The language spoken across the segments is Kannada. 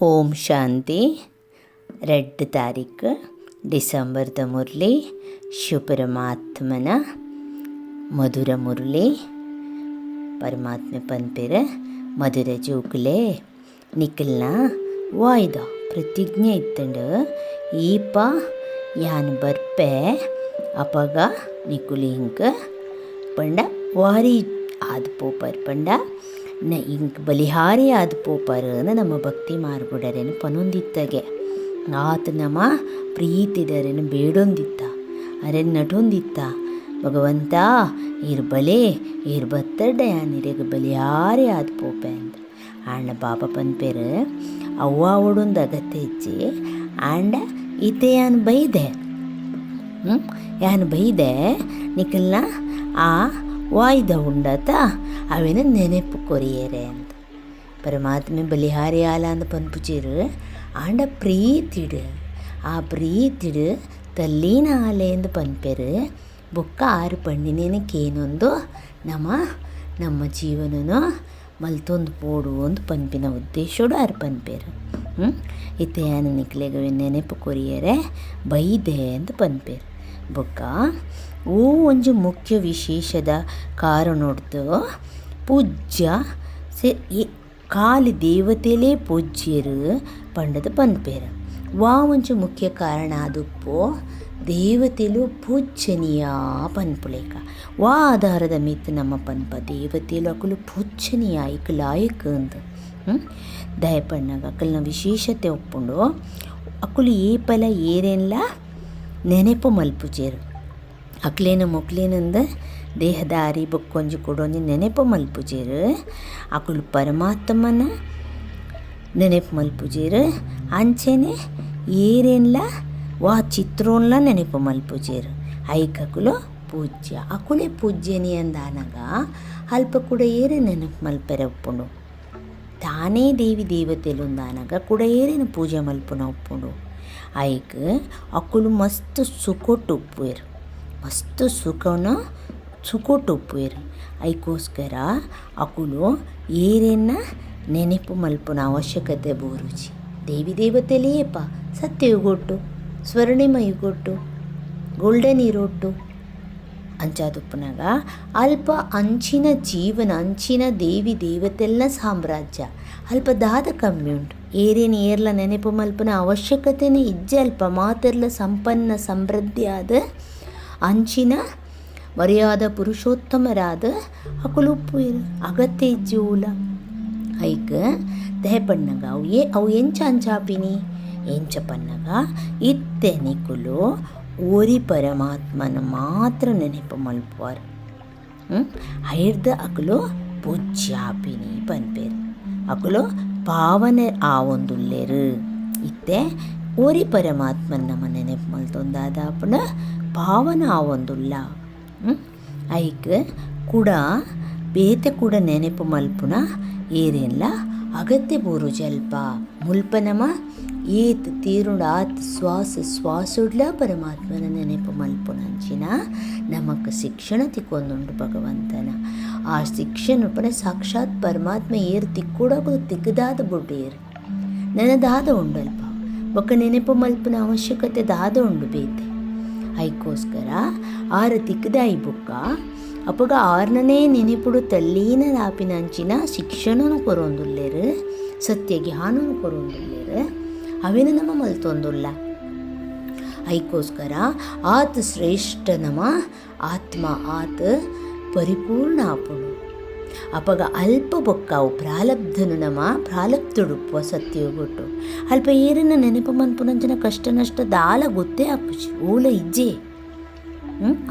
ಓಂ ಶಾಂತಿ ரெண்டு ತಾರೀಕು ಡಿಸೆಂಬರ್ದ ಮುರಳಿ ಶಿವಪರಮಾತ್ಮನ ಮಧುರ ಮುರಳಿ ಪರಮಾತ್ಮ ಪನ್ಪೇರ ಮಧುರ ಜೋಕುಲೆ ನಿಖಲ್ನ ವಾಯ್ದ ಪ್ರತಿಜ್ಞೆ ಇತ್ತಂಡು ಈಪ ಯಾನ್ ಬರ್ಪೆ ಅಪಗ ನಿಕುಲಿ ಹಿಂಕ ಪಂಡ ವಾರಿ ಆದ ಪೋಪರ್ ಪಂಡ ನ ಬಲಿಹಾರಿ ಆದ ಪೋಪರನ ನಮ್ಮ ಭಕ್ತಿ ಮಾರ್ಬಿಡರೇನು ಪನೊಂದಿತ್ತಗೆ. ಆತ ನಮ್ಮ ಪ್ರೀತಿದರೇನು ಬೇಡೊಂದಿತ್ತ ಅರೆ ನಟೊಂದಿತ್ತ. ಭಗವಂತ, ಇರ್ ಬಲೆ, ಇರ್ ಬತ್ತಡ್ಡ ಯಾನಿರೆಗ್ ಬಲಿಹಾರಿ ಆದ ಪೋಪೆ ಅಂತ ಆಂಡ ಬಾಬಾ ಪನ್ಪೇರು, ಅವ್ವ ಅವಡೊಂದು ಅಗತ್ಯ ಹೆಚ್ಚಿ ಆಂಡ ಈತೆ ಯಾನು ಬೈದೆ ಹ್ಞೂ ಯಾನು ಬೈದೆ, ನಿಖಲ್ನ ಆ ವಾಯ್ದ ಉಂಡತ, ಅವೇನ ನೆನಪು ಕೊರಿಯರೆ ಅಂತ. ಪರಮಾತ್ಮೆ ಬಲಿಹಾರಿ ಆಲ ಅಂದ ಪನ್ಪುಚಿರು ಆಂಡ ಪ್ರೀತಿಡು. ಆ ಪ್ರೀತಿಡು ತಲ್ಲೀನ ಆಲೆ ಎಂದು ಪನ್ಪೆರು ಬೊಕ್ಕ ಆರು ಪಣ್ಣಿನೇನಕ್ಕೇನೊಂದು ನಮ್ಮ ನಮ್ಮ ಜೀವನನು ಮಲ್ತೊಂದು ಪೋಡು ಒಂದು ಪನ್ಪಿನ ಉದ್ದೇಶೋಡು ಆರು ಪನ್ಪೇರು ಇತ್ತೆ ಯಾನ ನಿಕ್ಲೆಗ ನೆನಪು ಕೊರಿಯರೆ, ಬೈದೆ ಅಂತ ಪನ್ಪೇರು ಬೊಕ್ಕ. ಓ ಒಂಜಿ ಮುಖ್ಯ ವಿಶೇಷದ ಕಾರಣೊಡ್ದು ಪೂಜ್ಯ ಸೆ ಕಾಲಿ ದೇವತೆಲೇ ಪೂಜ್ಯರು ಪಂಡದ ಪನ್ಪೇರ. ವಾ ಒಂಜಿ ಮುಖ್ಯ ಕಾರಣ ಆದುಪ್ಪು ದೇವತೆಲು ಪೂಜ್ಯನೀಯ ಪನ್ಪುಲೇಕ. ವಾ ಆಧಾರದ ಮಿತ್ ನಮ್ಮ ಪನ್ಪ ದೇವತೆಲು ಅಕುಲು ಪೂಜ್ಯನೀಯ ಇಕ್ ಲಾಯಕ್ ಅಂತ? ದಯಪಣ್ಣಗ ಅಕಲ್ನ ವಿಶೇಷತೆ ಒಪ್ಪುಂಡು. ಅಕುಲು ಏಪಲ ಏರೆನ್ಲ? ನೆನಪು ಮಲ್ಪುಜೇರು ಅಕ್ಲೇನು ಮೊಕ್ಲೇನಂದ ದೇಹದಾರಿ ಬೊಕ್ಕೊಂಜಿ ಕೊಡೊಂಜಿ ನೆನಪು ಮಲ್ಪುಜೇರು ಅಕುಲು ಪರಮಾತ್ಮನ ನೆನಪು ಮಲ್ಪುಜೇರು ಅಂಚೆನೆ ಏರೆನ್ಲ ವಾ ಚಿತ್ರೋನ್ಲ ನೆನಪು ಮಲ್ಪುಜೇರು ಐಕಕುಲು ಪೂಜ್ಯ. ಅಕುಲೆ ಪೂಜ್ಯನಿ ಅಂದಾನಗ ಅಲ್ಪ ಕೂಡ ಏರೆ ನೆನಪು ಮಲ್ಪೆರೆ ಒಪ್ಪುಂಡು ತಾನೇ ದೇವಿ ದೇವತೆಲು ಅಂದಾನಗ ಕೂಡ ಏರೇನು ಪೂಜೆ ಮಲ್ಪುನ ಒಪ್ಪುಂಡು ಐಕ್ ಅಕುಲು ಮಸ್ತ್ ಸುಕೊಟ್ಟು ಉಪ್ಪುವೆರ್ ಮಸ್ತ್ ಸುಖನ ಸುಕೊಟ್ಟು ಉಪ್ಪುವೆರ್ ಐಕೋಸ್ಕರ ಅಕುಲು ಏರೇನ ನೆನಪು ಮಲ್ಪನ ಅವಶ್ಯಕತೆ ಬೋರುಜಿ ದೇವಿ ದೇವತೆಲೇಪ ಸತ್ಯಯುಗೊಟ್ಟು ಸ್ವರ್ಣಿಮ ಯುಗೊಟ್ಟು ಗೋಲ್ಡನ್ ಇರೊಟ್ಟು ಅಂಚಾದುಪ್ಪನಾಗ ಅಲ್ಪ ಅಂಚಿನ ಜೀವನ, ಅಂಚಿನ ದೇವಿ ದೇವತೆಲ್ಲ ಸಾಮ್ರಾಜ್ಯ, ಅಲ್ಪ ದಾದ ಕಮ್ಮಿ ಉಂಟು ಏರೇನು ಏರ್ಲ ನೆನಪು ಮಲ್ಪನ ಅವಶ್ಯಕತೆನೇ ಇಜ್ಜೆ ಅಲ್ಪ. ಮಾತೆರ್ಲ ಸಂಪನ್ನ ಸಮೃದ್ಧಿಯಾದ ಅಂಚಿನ ಮರ್ಯಾದ ಪುರುಷೋತ್ತಮರಾದ ಅಕುಲುಪ್ಪು ಅಗತ್ಯ ಇಜ್ಜೂಲ ಐಕ್ ದಯಪಣ್ಣಗ ಅವು ಏ, ಅವು ಎಂಚ ಅಂಚಾಪಿನಿ ಎಂಚ ಪನ್ನಗ ಇತ್ತೆ ನಿಕುಲು ಓರಿ ಪರಮಾತ್ಮನ ಮಾತ್ರ ನೆನಪು ಹ್ಮ್? ಐರ್ದ ಅಕುಲು ಪೂಜ್ಯಾಪಿನಿ ಪನ್ಪೇರು. ಅಕುಲು ಪಾವನೆ ಇತ್ತೆ, ಓರಿ ಪರಮಾತ್ಮನ ನಮ್ಮ ನೆನಪು ಮಲ್ತೊಂದಾದ ಅಪ್ಪನ ಪಾವನ ಆವೊಂದುಲ್ಲ? ಐಕ್, ಕೂಡ, ಬೇತೆ ಕೂಡ ನೆನಪು ಮಲ್ಪುನ ಏರೆಲ್ಲ ಅಗತ್ಯ ಬೋರು ಜಲ್ಪ. ಮುಲ್ಪ ನಮ ಏತ್ ತೀರುಂಡ ಆತ್ ಶ್ವಾಸ ಶ್ವಾಸುಡ್ಲ ಪರಮಾತ್ಮನ ನೆನಪು ಮಲ್ಪುನಂಚಿನ ನಮಕ್ ಶಿಕ್ಷಣ ತಿಕ್ಕೊಂದುಂಡು ಭಗವಂತನ. ಆ ಶಿಕ್ಷಣ ಪಡೆ ಸಾಕ್ಷಾತ್ ಪರಮಾತ್ಮ ಏರ್ ತಿಕ್ಕೂಡದು ತಿಕ್ಕದಾದ ಬುಡ್ಡೇರು ನನದಾದ ಉಂಡಲ್ಪ. ಒಕ್ಕ ನೆನಪು ಮಲ್ಪನ ಅವಶ್ಯಕತೆ ದಾದ ಉಂಡು ಬೇತೆ. ಐಕೋಸ್ಕರ ಆರ ತಿಕ್ಕದಾಯಿ ಬುಕ್ಕ. ಅಪ್ಪಗ ಆರ್ನೇ ನೆನಪುಡು ತಲ್ಲೀನ ರಾಪಿನಂಚಿನ ಶಿಕ್ಷಣನು ಕೊರೊಂದುಲ್ಲೆರು ಸತ್ಯ ಜ್ಞಾನನು ಕೊರೊಂದುಲ್ಲೆರು, ಅವೇನು ನಮ್ಮ ಮಲ್ತೊಂದುಲ್ಲ. ಐಕೋಸ್ಕರ ಆತ್ ಶ್ರೇಷ್ಠ ನಮ, ಆತ್ಮ ಆತ್ ಪರಿಪೂರ್ಣ ಆಪುಣು. ಅಪಗ ಅಲ್ಪ ಬೊಕ್ಕಾವು ಪ್ರಾಲಬ್ಧನು ನಮ ಸತ್ಯ ಸತ್ಯಗೊಟ್ಟು ಅಲ್ಪ ಏರನ್ನ ನೆನಪು ಮನ್ಪುನಂಚನ ಕಷ್ಟ ನಷ್ಟ ದಾಲ ಗೊತ್ತೇ ಅಪ್ಪುಚಿ ಓಲ ಇಜ್ಜೆ?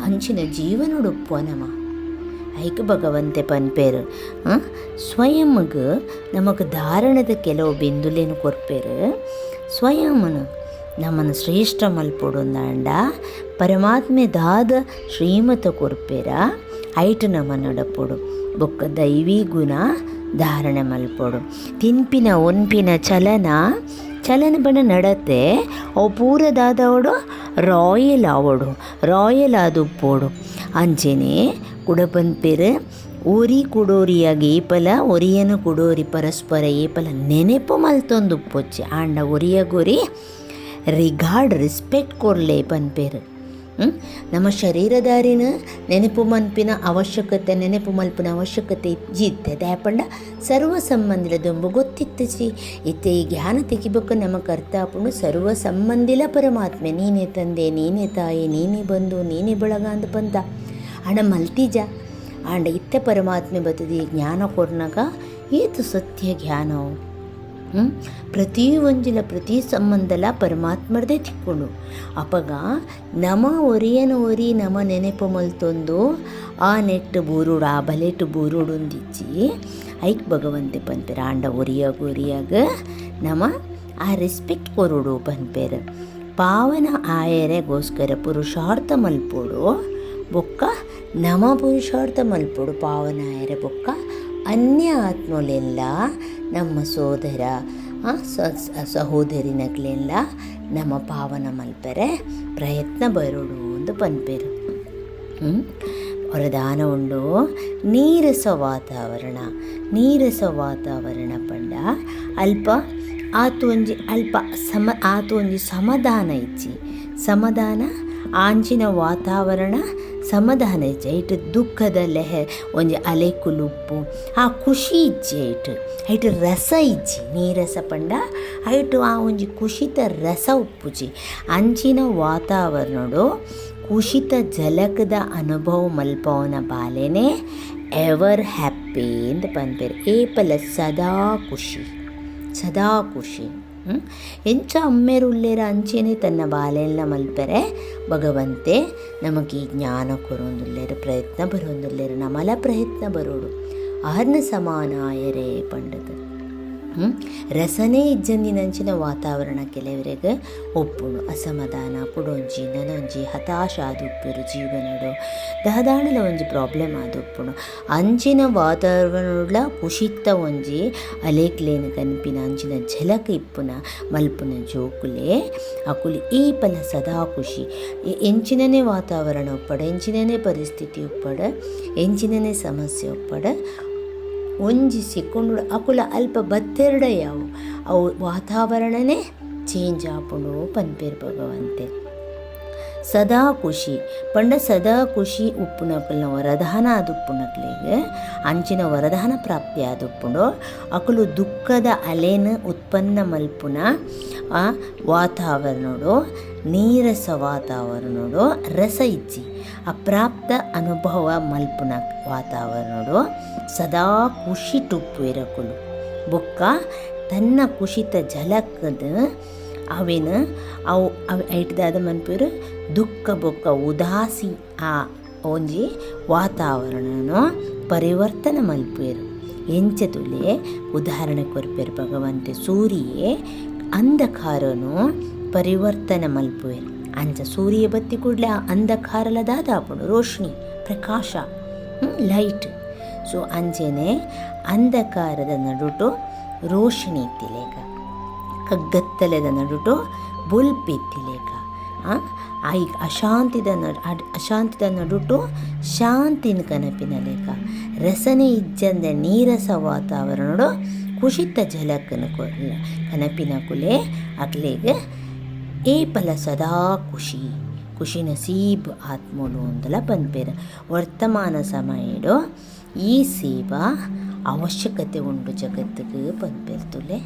ಅಂಚಿನ ಜೀವನುಡುಪ್ಪುವ ನಮ. ಐಕ ಭಗವಂತೆ ಪನ್ಪೇರು ಸ್ವಯಂಗ ನಮಗೆ ಧಾರಣದ ಕೆಲವು ಬಿಂದುಲೇನು ಕೊರ್ಪೇರು. ಸ್ವಯಂನು ನಮ್ಮನ್ನು ಶ್ರೇಷ್ಠ ಮಲ್ಪೊಡೊಂದಾಂಡ ಪರಮಾತ್ಮೆ ದಾದ ಶ್ರೀಮತ ಕೊರ್ಪೇರ. ನಡಪೊಡು ಬೊಕ್ಕ ದೈವಿ ಗುಣ ಧಾರಣೆ ಮಲ್ಪೊಡು. ತಿನ್ಪಿನ ಒನ್ಪಿನ ಚಲನ ಚಲನ ಬಣ್ಣ ನಡತೆ, ಅವು ಪೂರದಾದವಡು, ರಾಯಲ್ ಆವಡು, ರಾಯಲ್ ಆದುಪ್ಪೋಡು. ಅಂಚೆನೆ ಕುಡಪನ್ಪೆರು, ಊರಿ ಕುಡೋರಿಯಾಗಿ ಏಪಲ, ಒರಿಯನು ಕುಡೋರಿ ಪರಸ್ಪರ ಏಪಲ ನೆನಪು ಮಲ್ತೊಂದು ಪೊಚ್ಚೆ ಆಂಡ ಒರಿಯ ಗೊರಿ ರಿಗಾರ್ಡ್ ರಿಸ್ಪೆಕ್ಟ್ ಕೊರ್ಲೆ ಪನ್ಪೇರು? ನಮ್ಮ ಶರೀರದಾರಿನ ನೆನಪು ಮನ್ಪಿನ ಅವಶ್ಯಕತೆ, ನೆನಪು ಮಲ್ಪಿನ ಅವಶ್ಯಕತೆ ಇಜ್ಜಿತ್ತೆ ದಯಪಂಡ ಸರ್ವ ಸಂಬಂಧಿಲ ದೊಂಬು ಗೊತ್ತಿತ್ತು ಸಿ ಇತ್ತೆ ಈ ಜ್ಞಾನ ತೆಗಿಬೇಕು ನಮ್ಮ ಕರ್ತಾಪುಂಡು. ಸರ್ವ ಸಂಬಂಧಿಲ ಪರಮಾತ್ಮೆ ನೀನೇ ತಂದೆ, ನೀನೇ ತಾಯಿ, ನೀನೇ ಬಂದು ನೀನೇ ಬಳಗ ಅಂತ ಬಂದ ಹಣ ಮಲ್ತಿಜ ಆಂಡ ಇತ್ತೆ ಪರಮಾತ್ಮೆ ಬತ್ತದಿ ಜ್ಞಾನ ಕೊಡ್ನಾಗ ಏತು ಸತ್ಯ ಜ್ಞಾನವು? ಪ್ರತಿ ಒಂಜಿಲ, ಪ್ರತಿ ಸಂಬಂಧಲ ಪರಮಾತ್ಮರದೇ ತಿಕ್ಕೊಂಡು. ಅಪಗ ನಮ ಒರಿಯನ ಒರಿ ನಮ ನೆನಪು ಮಲ್ತೊಂದು ಆ ನೆಟ್ಟು ಬೂರುಡು, ಆ ಬಲೆಟ್ಟು ಇಚ್ಚಿ ಐಕ್ ಭಗವಂತೆ ಪನ್ಪೇರ ಆಂಡ ಒರಿಯಾಗ ಒರಿಯಾಗ ನಮ ಆ ರೆಸ್ಪೆಕ್ಟ್ ಕೊರುಡು ಪನ್ಪೇರ ಪಾವನ ಆಯರೆಗೋಸ್ಕರ ಪುರುಷಾರ್ಥ ಮಲ್ಪೋಡು, ಬೊಕ್ಕ ನಮ ಪುರುಷಾರ್ಥ ಮಲ್ಪೋಡು ಪಾವನ ಆಯರೆ ಬೊಕ್ಕ ಅನ್ಯ ಆತ್ಮಲೆಲ್ಲ ನಮ್ಮ ಸೋದರ ಸಹೋದರಿನಗಳೆಲ್ಲ ನಮ್ಮ ಪಾವನ ಮಲ್ಪರೆ ಪ್ರಯತ್ನ ಬರೋಡು ಅಂತ ಹ್ಮ್? ವರದಾನ ಉಂಡು, ನೀರಸ ವಾತಾವರಣ ನೀರಸ ವಾತಾವರಣ ಪಂಡ ಅಲ್ಪ ಆತು ಒಂಜಿ, ಅಲ್ಪ ಸಮ, ಆತು ಒಂಜಿ ಸಮಾಧಾನ ಇಜ್ಜಿ ಸಮಾಧಾನ ಆಂಚಿನ ವಾತಾವರಣ ಸಮಾಧಾನ ಇಜ್ಜಿ ದುಃಖದ ಲೆಹರ್, ಒಂಜಿ ಅಲೆ ಕುಲುಪ್ಪು, ಆ ಖುಷಿ ಇಜ್ಜೆ ಐಟ್ ರಸ ಇಜ್ಜಿ, ನೀರಸ ಪಂಡ, ಐಟ್ ಆ ಒಂಜಿ ಖುಷಿತ ರಸ ಉಪ್ಪುಜಿ ಅಂಚಿನ ವಾತಾವರಣಡು ಕುಶಿತ ಜಲಕದ ಅನುಭವ ಮಲ್ಪವನ ಬಾಲೆನೆ ಎವರ್ ಹ್ಯಾಪಿ ಅಂತ ಪನ್ಪೇರು ಏಪಲ ಸದಾ ಖುಷಿ ಸದಾ ಖುಷಿ. ಹ್ಮ್? ಎಂಚ ಅಮ್ಮೆರುಲ್ಲೇರ ಅಂಚೆನೆ ತನ್ನ ಬಾಲೆಲ್ಲ ಮಲ್ಪರೆ ಭಗವಂತೆ, ನಮಗೆ ಜ್ಞಾನ ಕೊರೊಂದುಲ್ಲೇರ ಪ್ರಯತ್ನ ಬರೋಂದುಲ್ಲೇರು ನಮಲ ಪ್ರಯತ್ನ ಬರೋಡು ಆರ್ನ ಸಮಾನ ಎರೇ ಹ್ಮ್? ರಸನೇ ಇಜ್ಜಂದಿನಂಚಿನ ವಾತಾವರಣ ಕೆಲವರಿಗೆ ಒಪ್ಪು ಅಸಮಾಧಾನ, ಪುಡೊಂಜಿ ನನೊಂಜಿ ಹತಾಶ ಆದುಪ್ಪೆರು ಜೀವನಡು ದಹದಾಣಲ ಒಂಜಿ ಪ್ರಾಬ್ಲಮ್ ಆದುಪ್ಪುಣು ಅಂಚಿನ ವಾತಾವರಣಲ ಕುಶಿತ್ತ ಒಂಜಿ ಅಲೇಕ್ಲೇನ ಕನ್ಪಿನ ಅಂಚಿನ ಝಲಕ ಇಪ್ಪುನ ಮಲ್ಪುನ ಜೋಕುಲೆ ಅಕುಲಿ. ಈ ಪಲ ಸದಾ ಖುಷಿ. ಎಂಚಿನನೇ ವಾತಾವರಣ ಒಪ್ಪಡ, ಎಂಚಿನನೇ ಪರಿಸ್ಥಿತಿ ಒಪ್ಪಡ, ಎಂಚಿನನೇ ಸಮಸ್ಯೆ ಉಪ್ಪಡ ಒಂಜಿ ಸಿಕ್ಕೊಂಡು ಅಕುಲ ಅಲ್ಪ ಬತ್ತೆರಡ ಯಾವು ಅವು ವಾತಾವರಣನೇ ಚೇಂಜ್ ಆಪುಂಡು ಪನ್ಪೇರ್ ಭಗವಂತೆ. ಸದಾ ಖುಷಿ. ಪಂಡ ಸದಾ ಖುಷಿ ಉಪ್ಪುನಕಲ್ನ ವರದಾನ ಆದುಪ್ಪುನಕ್ಲೆಗೆ ಅಂಚಿನ ವರದಾನ ಪ್ರಾಪ್ತಿ ಆದುಪ್ಪುಂಡು ಅಕುಲು ದುಃಖದ ಅಲೆನ ಉತ್ಪನ್ನ ಮಲ್ಪುನ ವಾತಾವರಣಡು ನೀರಸ ವಾತಾವರಣಡು ರಸ ಇಜ್ಜಿ. ಅಪ್ರಾಪ್ತ ಅನುಭವ ಮಲ್ಪುನ ವಾತಾವರಣಡು ಸದಾ ಖುಷಿ ಟುಪ್ಪು ಇರಕುಲು. ಬೊಕ್ಕ ತನ್ನ ಕುಶಿತ ಜಲಕ್ಕದ ಅವೇನ ಅವು ಅವು ಐಟ್ದಾದ ಮನ್ಪಿರು ದುಃಖ ಬೊಕ್ಕ ಉದಾಸಿ ಆ ಒಂಜಿ ವಾತಾವರಣನು ಪರಿವರ್ತನೆ ಎಂಚ ತುಲೆ ಉದಾಹರಣೆ ಕೊರಪೇರು ಭಗವಂತೆ ಸೂರ್ಯೆ ಅಂಧಕಾರನು ಪರಿವರ್ತನೆ ಮಲ್ಪುವೆರು ಅಂಚ ಸೂರ್ಯ ಬತ್ತಿ ಕೂಡಲೇ ಆ ಅಂಧಕಾರಲ ದಾದಾಪುಂಡು ಪ್ರಕಾಶ ಲೈಟ್ ಸೊ ಅಂಚೆನೆ ಅಂಧಕಾರದ ನಡುಟು ರೋಶಿನಿ ಇತ್ತಿಲೇಕ ಕಗ್ಗತ್ತಲೆದ ನಡುಟು ಬುಲ್ಪ್ ಇತ್ತಿಲೇಕ ಆ ಅಶಾಂತಿದ ನಡು ಅಶಾಂತಿದ ನಡುಟು ಶಾಂತಿನ ಕನಪಿನ ಲೇಕ. ರಸನೆ ಇಜ್ಜಂದ ನೀರಸ ವಾತಾವರಣಡು ಕುಶಿತ ಜಲಕ್ಕನ ಕೊಲ್ಲ ಕನಪಿನ ಕುಲೆ ಅಕ್ಲೆಗೆ ಪಲ ಸದಾ ಖುಷಿ. ಖುಷಿ ನಸೀಬ್ ಆತ್ಮೋಡು ಅಂದಲ ಪನ್ಪೇರ ವರ್ತಮಾನ ಸಮಯಡು ಈ ಸೇವಾ ಅವಶ್ಯಕತೆ ಉಂಡು ಜಗತ್ತಿಗೆ ಪನ್ಪೇರ್ತುಲೆ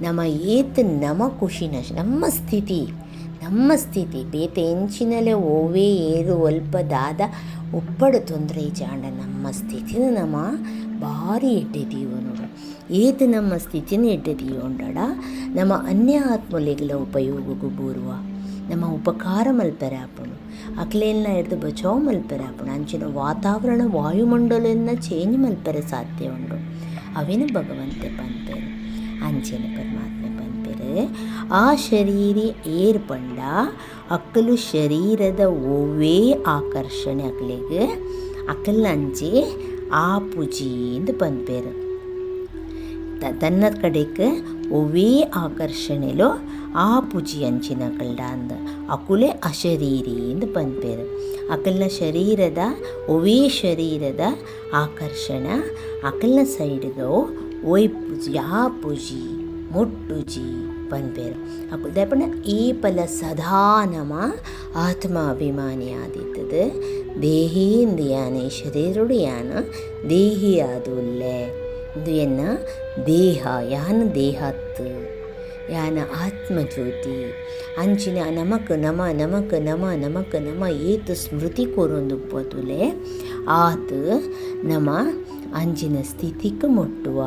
ನಮ್ಮ ಏತ್ ನಮ ಖುಷಿನ ನಮ್ಮ ಸ್ಥಿತಿ ನಮ್ಮ ಸ್ಥಿತಿ. ಬೇತೆ ಎಂಚಿನಲೆ ಓವೇ ಏರು ಒಲ್ಪದಾದ ಒಪ್ಪಡ ತೊಂದರೆ ಜಾಂಡ ನಮ್ಮ ಸ್ಥಿತಿನ ನಮ್ಮ ಭಾರಿ ಎಡ್ಡೆದೀವ ನೋಡು. ಏತ ನಮ್ಮ ಸ್ಥಿತಿನ ಎಡ್ಡೆದೀವ ಉಂಡಡ ನಮ್ಮ ಅನ್ಯ ಆತ್ಮಲೆಗಳ ಉಪಯೋಗಕ್ಕೂ ಬೂರುವ. ನಮ್ಮ ಉಪಕಾರ ಮಲ್ಪರೆ ಆಪುಣು ಅಕ್ಲೆಲ್ಲ ಹಿಡ್ದು ಬಚಾವ್ ಮಲ್ಪರೆ ಅಂಚಿನ ವಾತಾವರಣ ವಾಯುಮಂಡಲನ್ನ ಚೇಂಜ್ ಮಲ್ಪರೆ ಸಾಧ್ಯ ಉಂಡು. ಅವೇನು ಭಗವಂತೆ ಪಂಪೇರು ಅಂಚಿನ ಪರಮಾತ್ಮ ಪಂಪೇರು ಆ ಶರೀರಿ ಏರ್ಪಂಡ ಅಕ್ಕಲು ಶರೀರದ ಓವೇ ಆಕರ್ಷಣೆ ಅಕ್ಲೆಗೆ. ಅಕ್ಕಲ್ ಅಂಚೆ ಆ ಪೂಜಿ ಎಂದು ಪಂಪೇರು ತ- ತನ್ನ ಕಡೆಗೆ ಒವೇ ಆಕರ್ಷಣೆಲು ಆ ಪೂಜಿ ಅಂಚಿನ ಕಲ್ಡ ಅಂದ ಅಕುಲೆ ಅಶರೀರಿ ಎಂದು ಅಕಲ್ನ ಶರೀರದ ಒವೇ ಶರೀರದ ಆಕರ್ಷಣ ಅಕಲ್ನ ಸೈಡ್ಗೋ ಒಯ್ ಪೂಜಿ ಆ ಪೂಜಿ ಮುಟ್ಟುಜಿ ಅಪ್ಪನ ಈ ಪಲ ಸದಾ ನಮ ಆತ್ಮಾಭಿಮಾನಿ ಆದಿತ್ತದು ದೇಹಿಯಿಂದ ಶರೀರುಡಿಯಾನ ಶರೀರುಡು ಯಾನ ದೇಹಿ ಆದುಲ್ಲೆ ಇದು ಎನ್ನ, ದೇಹ, ಯಾನ ದೇಹತ್ ಯಾನ ಆತ್ಮಜ್ಯೋತಿ. ಅಂಚಿನ ನಮಕ್ ನಮ ನಮಕ್ ನಮ ನಮಕ್ ನಮ, ಏತು ಸ್ಮೃತಿ ಕೊರೊಂದು ಬದುಲೆ ಆತ ನಮ ಅಂಚಿನ ಸ್ಥಿತಿಕ್ ಮುಟ್ಟುವ.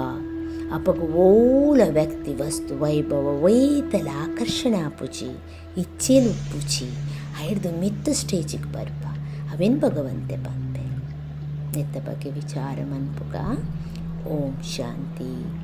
ಓಲ ವ್ಯಕ್ತಿ ವಸ್ತು ವೈಭವ, ವೈತಲ, ಆಕರ್ಷಣ ಆಪುಜಿ ಇಚ್ಛೆಲು ಪೂಜಿ ಹಿಡ್ದು ಮಿತ್ತ ಸ್ಟೇಜಿಗೆ ಬರ್ಪ, ಅವೇನು ಭಗವಂತೆ ಬಂದೆ. ನೆತ್ತ ಬಗ್ಗೆ ವಿಚಾರ ಮನ್ಪುಗ. ಓಂ ಶಾಂತಿ.